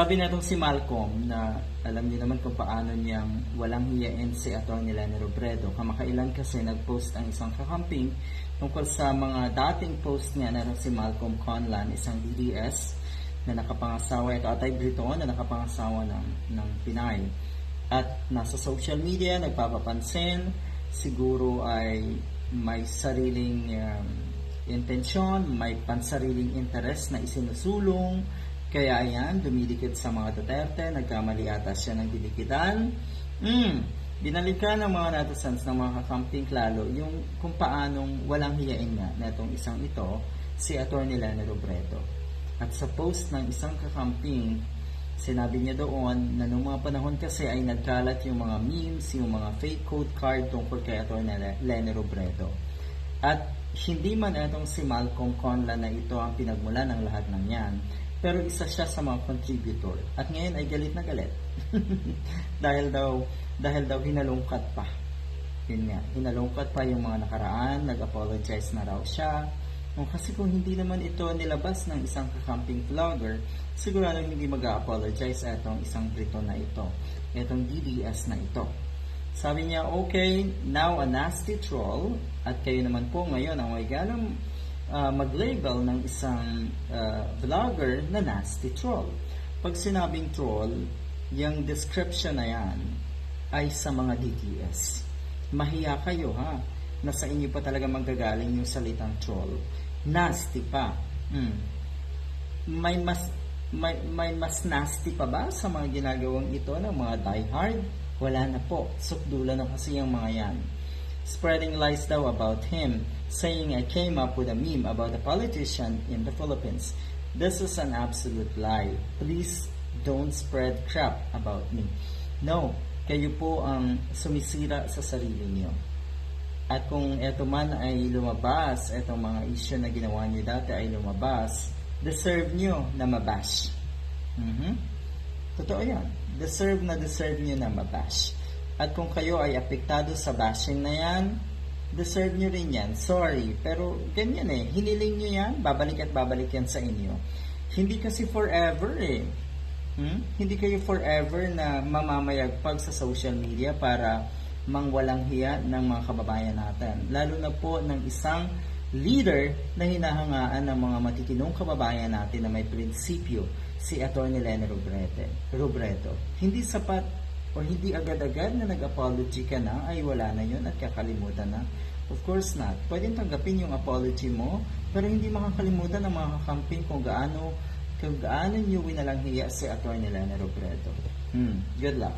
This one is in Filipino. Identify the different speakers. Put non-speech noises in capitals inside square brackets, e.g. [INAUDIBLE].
Speaker 1: Sabi na itong si Malcolm na alam niyo naman kung paano niyang walang hiyain si Atty. Leni Robredo. Kamakailan kasi nag-post ang isang kakamping tungkol sa mga dating post niya na si Malcolm Conlan, isang DDS na nakapangasawa, ito Atay Briton na nakapangasawa ng, ng Pinay. At nasa social media, nagpapapansin, siguro ay may sariling um, intensyon, may pansariling interes na isinusulong, kaya ayan, dumidikit sa mga Duterte, nagkamali ata siya ng dinikitan. Mm, binalikan ng mga netizens ng mga kakamping lalo yung kung paanong walang hiyain nga na itong isang ito, si Atty. Lene Robredo. At sa post ng isang kakamping, sinabi niya doon na noong mga panahon kasi ay nagkalat yung mga memes, yung mga fake code card tungkol kay Atty. Lene Robredo. At hindi man itong si Malcolm Conlan na ito ang pinagmula ng lahat ng yan, pero isa siya sa mga contributor. At ngayon ay galit na galit. [LAUGHS] dahil daw dahil daw hinalungkat pa. Yun nga, hinalungkat pa yung mga nakaraan, nag-apologize na raw siya. O kasi kung hindi naman ito nilabas ng isang kakamping vlogger, sigurado hindi mag-apologize itong isang Briton na ito. Itong DDS na ito. Sabi niya, okay, now a nasty troll, at kayo naman po ngayon ang may ganang uh, mag-label ng isang uh, vlogger na nasty troll. Pag sinabing troll, yung description na yan ay sa mga DTS. Mahiya kayo ha, na sa inyo pa talaga manggagaling yung salitang troll. Nasty pa. Hmm. May mas may, may mas nasty pa ba sa mga ginagawang ito ng mga diehard? Wala na po. Sukdula na kasi yung mga yan. Spreading lies daw about him, saying I came up with a meme about a politician in the Philippines. This is an absolute lie. Please don't spread crap about me. No, kayo po ang sumisira sa sarili niyo. At kung eto man ay lumabas, etong mga issue na ginawa niyo dati ay lumabas, deserve niyo na mabash. Mhm. Totoo yan. Deserve na deserve niyo na mabash. At kung kayo ay apektado sa bashing na yan, deserve nyo rin yan. Sorry, pero ganyan eh. Hiniling nyo yan, babalik at babalik yan sa inyo. Hindi kasi forever eh. Hmm? Hindi kayo forever na mamamayagpag sa social media para mangwalang hiya ng mga kababayan natin. Lalo na po ng isang leader na hinahangaan ng mga matitinong kababayan natin na may prinsipyo, si Atty. Lene Robredo. Robredo. Hindi sapat o hindi agad-agad na nag-apology ka na, ay wala na yun at kakalimutan na. Of course not. Pwedeng tanggapin yung apology mo, pero hindi makakalimutan ng mga kakamping kung gaano kung gaano nyo winalang hiya si Atty. Lene Robredo. Hmm, good luck.